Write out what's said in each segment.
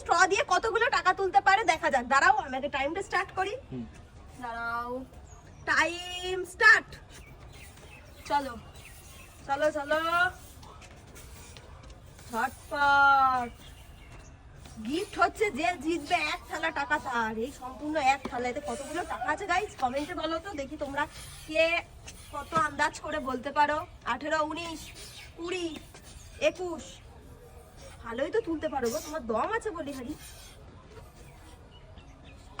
Straw দিয়ে কতগুলো টাকা তুলতে পারে? দেখা যাক। দাঁড়াও আমি আগে টাইমটা স্টার্ট করি। দাঁড়াও। টাইম স্টার্ট চলো। চলো চলো। ঝটপট। গিফট হচ্ছে যে জিতবে এক থালা টাকা তার। এই সম্পূর্ণ এক থালাতে কতগুলো টাকা আছে গাইজ কমেন্টে বলো তো দেখি তোমরা কে কত আন্দাজ করে বলতে পারো। আঠেরো উনিশ কুড়ি একুশ। ভালোই তো তুলতে পারো গো, তোমার দম আছে বলি হারি।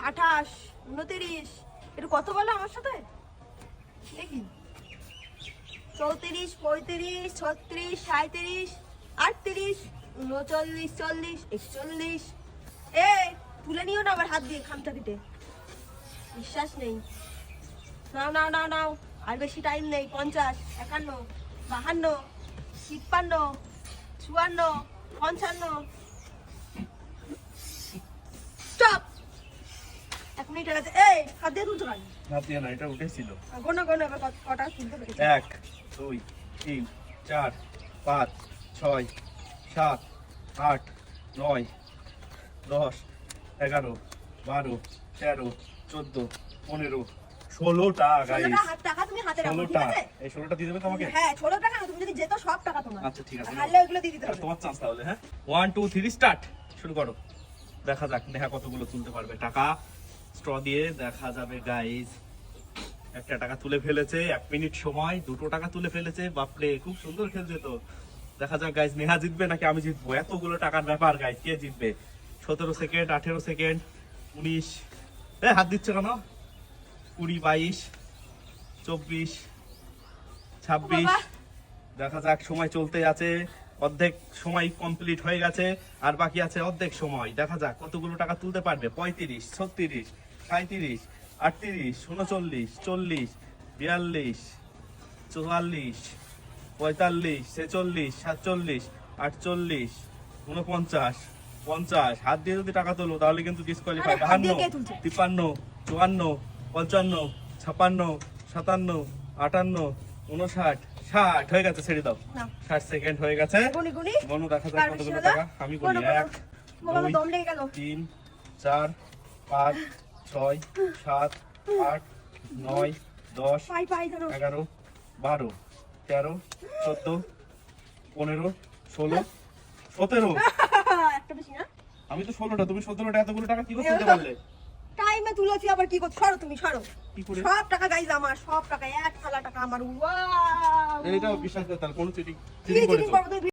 আঠাশ, উনতিরিশ একটু কত বলো আমার সাথে? দেখি। চৌত্রিশ, পঁয়ত্রিশ, ছত্রিশ সাঁত্রিশ আটত্রিশ, উনচল্লিশ, চল্লিশ, একচল্লিশ। এ তুলে নিও না আবার হাত দিয়ে খামটা কেটে বিশ্বাস নেই। নাও নাও নাও নাও। আর বেশি টাইম নেই, পঞ্চাশ, একান্ন, বাহান্ন, তিপ্পান্ন, চুয়ান্ন পঞ্চান্ন। স্টপ এক মিনিট গেছে। এই হাত দিয়ে তুলছো কেন? না দিয়ে না এটা উঠেছিল। গোনো গোনো এবার কটা তুলতে পেরেছি? এক দুই তিন চার পাঁচ ছয় সাত আট নয় দশ এগারো বারো তেরো চোদ্দ পনেরো ষোলোটা হাত টাকা তুমি হাতে রাখো ঠিক আছে? এই ষোলোটা দিয়ে দেবে তোমাকে? হ্যাঁ ষোলো টাকা না তুমি যদি যেত সব টাকা তোমার। আচ্ছা ঠিক আছে ওগুলো দিয়ে দিতে হবে। তোমার চান্স তাহলে হ্যাঁ? ওয়ান টু থ্রি স্টার্ট শুরু করো। দেখা যাক নেহা কতগুলো তুলতে পারবে। টাকা স্ট্র দিয়ে দেখা যাবে গাইজ একটা টাকা তুলে ফেলেছে এক মিনিট সময় দুটো টাকা তুলে ফেলেছে বাপরে খুব সুন্দর খেলছে তো। দেখা যাক গাইজ নেহা জিতবে নাকি আমি জিতবো? এতগুলো টাকার ব্যাপার গাইজ কে জিতবে? সতেরো সেকেন্ড আঠেরো সেকেন্ড উনিশ। এ হাত দিচ্ছে কেন? কুড়ি বাইশ চব্বিশ ছাব্বিশ। দেখা যাক সময় চলতে আছে অর্ধেক সময় কমপ্লিট হয়ে গেছে আর বাকি আছে অর্ধেক সময়। দেখা যাক কতগুলো টাকা তুলতে পারবে? পঁয়ত্রিশ ছত্রিশ সাঁত্রিশ আটত্রিশ উনচল্লিশ চল্লিশ বিয়াল্লিশ চুয়াল্লিশ পঁয়তাল্লিশ ছেচল্লিশ সাতচল্লিশ আটচল্লিশ উনপঞ্চাশ পঞ্চাশ। হাত দিয়ে যদি টাকা তোলো তাহলে কিন্তু ডিসকোয়ালিফাই বাহান্ন তিপ্পান্ন চুয়ান্ন পঞ্চান্ন ছাপান্ন সাতান্ন আটান্ন উনষাট ষাট। হয়ে গেছে ছেড়ে দাও। ষাট সেকেন্ড হয়ে গেছে। গুনি দেখা যাক কতগুলো টাকা। আমি গোনো, এক দুই তিন চার পাঁচ ছয় সাত আট নয় দশ এগারো বারো তেরো চোদ্দ পনেরো ষোলো সতেরো। আমি তো ষোলোটা তুমি সতেরোটা এতগুলো টাকা কি করে তুলতে পারলে? টাইমে তুলেছি আবার কি করছ? সরো তুমি সরো। সব টাকা গাইজ আমার সব টাকা এক থালা টাকা আমার। ওয়াও বিশ্বাস করতাম কোন চিটিং চিটিং করব